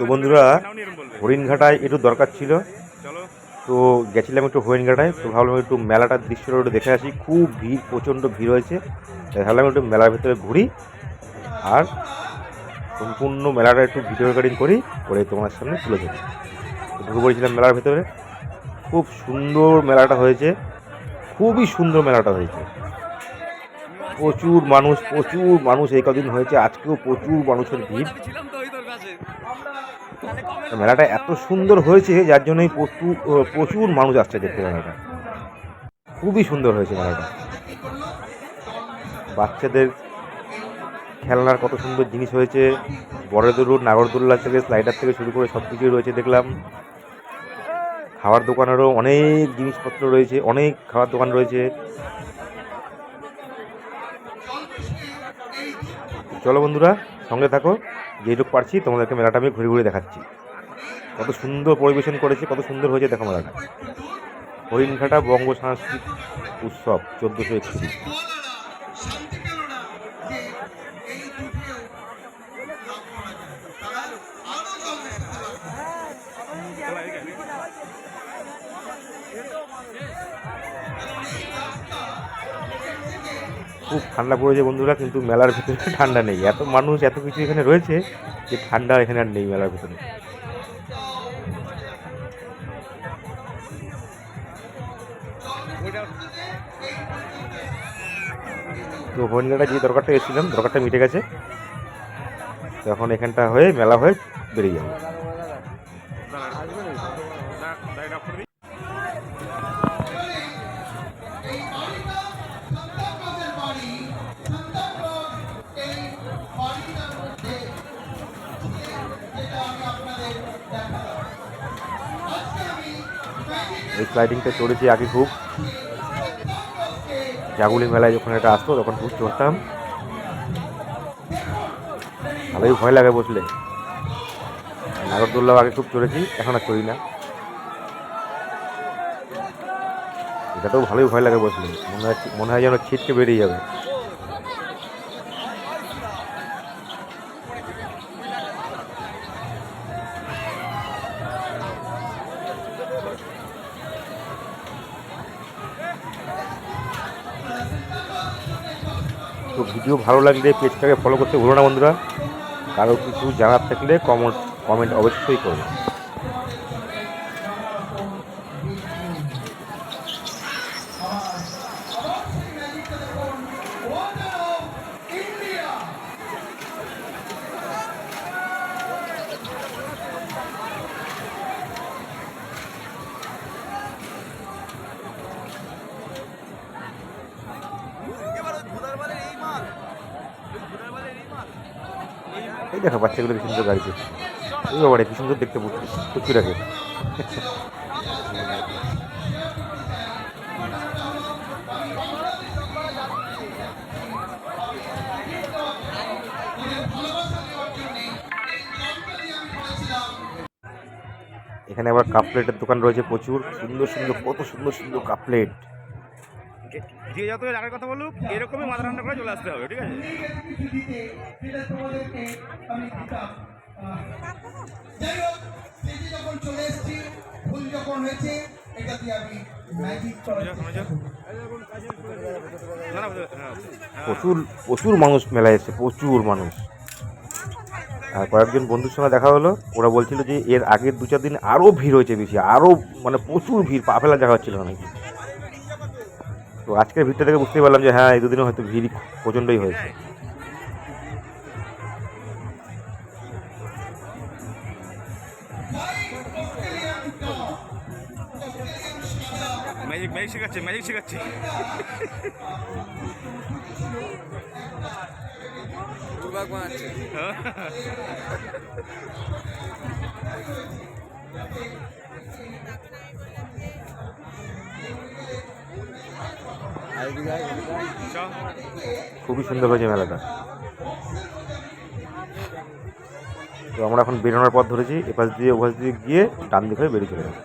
তো বন্ধুরা হরিণঘাটায় একটু দরকার ছিল। তো গেছিলাম একটু হরিণঘাটায় তো ভাবলাম একটু মেলাটার দৃশ্যটা একটু দেখে আসি। খুব ভিড় প্রচণ্ড ভিড় হয়েছে। ভাবলাম একটু মেলার ভেতরে ঘুরি আর সম্পূর্ণ মেলাটা একটু ভিডিও রেকর্ডিং করি করে তোমার সামনে তুলে তো ঢুকে পড়েছিলাম মেলার ভেতরে। খুব সুন্দর মেলাটা হয়েছে। খুবই সুন্দর মেলাটা হয়েছে। প্রচুর মানুষ প্রচুর মানুষ এই কদিন হয়েছে। আজকেও প্রচুর মানুষের ভিড় ছিলাম তো ওই তোর কাছে মেলাটা এত সুন্দর হয়েছে যার জন্যই প্রচুর প্রচুর মানুষ আসছে দেখতে মেলাটা খুবই সুন্দর হয়েছে মেলাটা। বাচ্চাদের খেলনার কত সুন্দর জিনিস হয়েছে। বড়দুরুর নাগরদোল্লা থেকে স্লাইডার থেকে শুরু করে সব কিছুই রয়েছে দেখলাম। খাবার দোকানেরও অনেক জিনিসপত্র রয়েছে, অনেক খাবার দোকান রয়েছে। চলো বন্ধুরা, সঙ্গে থাকো, যেটুকু পারছি তোমাদেরকে মেলাটা আমি ঘুরে ঘুরে দেখাচ্ছি। কত সুন্দর পরিবেশন করেছে, কত সুন্দর হয়েছে, দেখো মেলাটা হরিণঘাটা বঙ্গ সাংস্কৃতিক উৎসব, চোদ্দোশো একত্রিশ। খুব ঠান্ডা পড়েছে বন্ধুরা, কিন্তু মেলার ভিতরে ঠান্ডা নেই। এত মানুষ, এত কিছু এখানে রয়েছে যে ঠান্ডা এখানে আর নেই মেলার ভিতরে। তো হরিণঘাটা যে দরকারটা এসেছিলাম, দরকারটা মিটে গেছে। তো এখন এখানটা হয়ে মেলা হয়ে বেরিয়ে যাব। এই স্লাইডিংটা চড়েছি আগে খুব। জাগুলি মেলায় যখন এটা আসতো, তখন খুব চড়তাম ভালোই ভয় লাগে বসলে। নাগরদোল্লাও আগে খুব চড়েছি, এখন আর চড়ি না। এটাতেও ভালোই ভয় লাগে বসলে। মনে হয় মনে হয় যেন ছিটকে বেরিয়ে যাবে। তো ভিডিও ভালো লাগলে পেজটাকে ফলো করতে ভুলো না বন্ধুরা। কারও কিছু জানার থাকলে কমেন্ট কমেন্ট অবশ্যই করবে। এই দেখো, বাচ্চাগুলো কি সুন্দর গাড়িতে এই বাবারে, কি সুন্দর দেখতে পুচকুটাকে এখানে আবার কাপ প্লেটের দোকান রয়েছে প্রচুর। সুন্দর সুন্দর, কত সুন্দর সুন্দর কাপ প্লেট যে যত রাখার কথা বলুক, এরকমই মাথা ঠান্ডা করে চলে আসতে হবে, ঠিক আছে? প্রচুর প্রচুর মানুষ মেলায় এসেছে, প্রচুর মানুষ। আর কয়েকজন বন্ধুর সঙ্গে দেখা হলো, ওরা বলছিল যে এর আগের দু চার দিন আরও ভিড় হয়েছে বেশি, আরও মানে প্রচুর ভিড়, পা ফেলা জায়গা হচ্ছিল নাকি। তো আজকের ভিড়টা থেকে বুঝতেই পারলাম যে হ্যাঁ এই দুদিনে হয়তো ভিড় প্রচণ্ডই হয়েছে। ম্যাজিক ম্যাজিক শেখাচ্ছে ম্যাজিক শেখাচ্ছে। খুবই সুন্দর হয়েছে মেলাটা। তো আমরা এখন বেরোনোর পথ ধরেছি, এপাশ দিয়ে ওপাশ দিয়ে গিয়ে ডান দিকে হয়ে বেরিয়ে চলে যাব।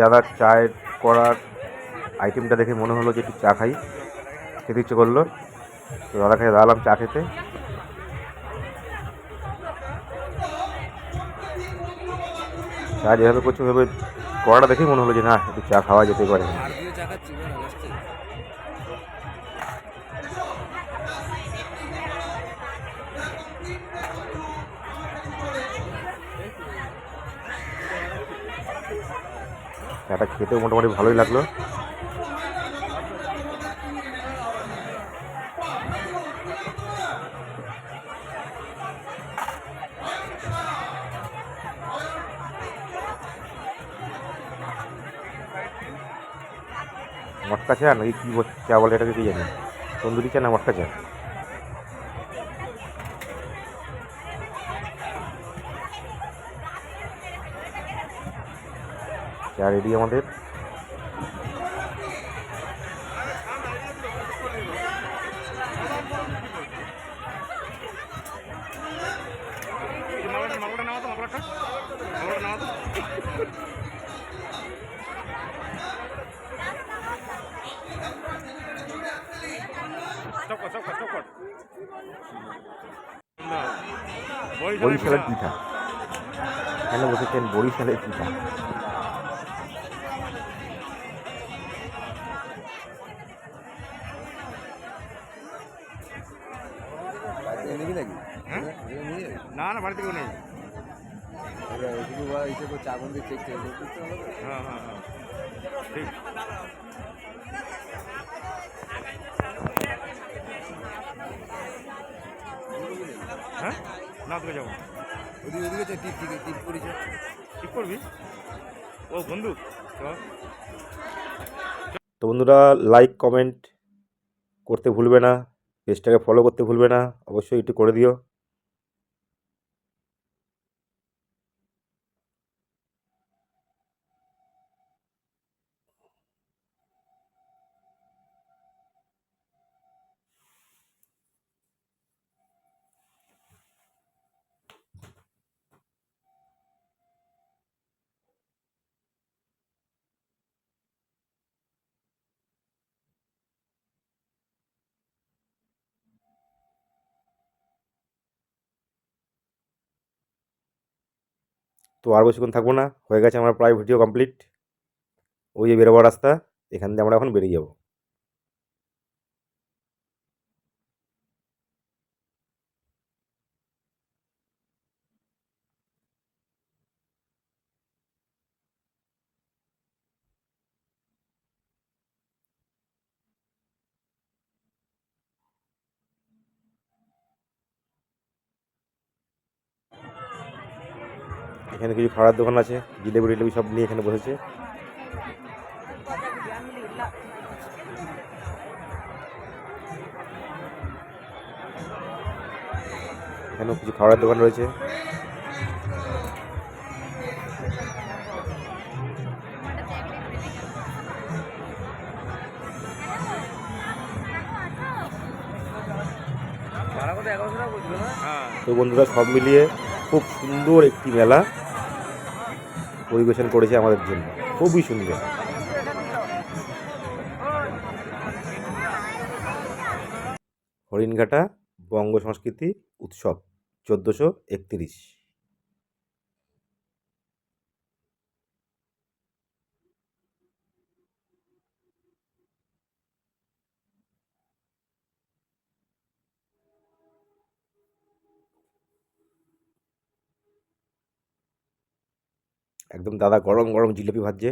দাদার চায়ের করার আইটেমটা দেখে মনে হলো যে একটু চা খাই। খেতে ইচ্ছে করল। তো দাদা খাই দাঁড়ালাম চা খেতে। চা যেভাবে করছে ওইভাবে করাটা দেখেই মনে হলো যে না একটু চা খাওয়া যেতে পারে। চাটা খেতেও মোটামুটি ভালোই লাগল। মটকা চা নাকি কী চা বলে এটাকে কি জানি? তন্দুরি চা না মটকা চা চা রেডি আমাদের। বরিশালের পিঠা। এখানে বসেছেন বরিশালের পিঠা। হ্যাঁ? না না বাড়িতে কেউ নেই। হ্যাঁ হ্যাঁ হ্যাঁ। ঠিক। হ্যাঁ? না তোকে যাব করবি? ও বন্ধু তো বন্ধুরা লাইক কমেন্ট করতে ভুলবে না। পেজটাকে ফলো করতে ভুলবে না। অবশ্যই একটু করে দিও। তো আর বেশিক্ষণ থাকব না। হয়ে গেছে আমার প্রায় ভিডিও কমপ্লিট। ওই যে বেরোবার রাস্তা, এখান দিয়ে আমরা এখন বেরিয়ে যাব। এখানে কিছু খাওয়ার দোকান আছে জিলেবি টিলেবি সব নিয়ে এখানে বসেছে। এখানেও কিছু খাবারের দোকান রয়েছে। তো বন্ধুরা সব মিলিয়ে খুব সুন্দর একটি মেলা। পরিবেশন করেছে আমাদের জন্য। খুবই সুন্দর। হরিণঘাটা বঙ্গ সংস্কৃতি উৎসব চোদ্দোশো একত্রিশ। একদম দাদা গরম গরম জিলিপি ভাজছে।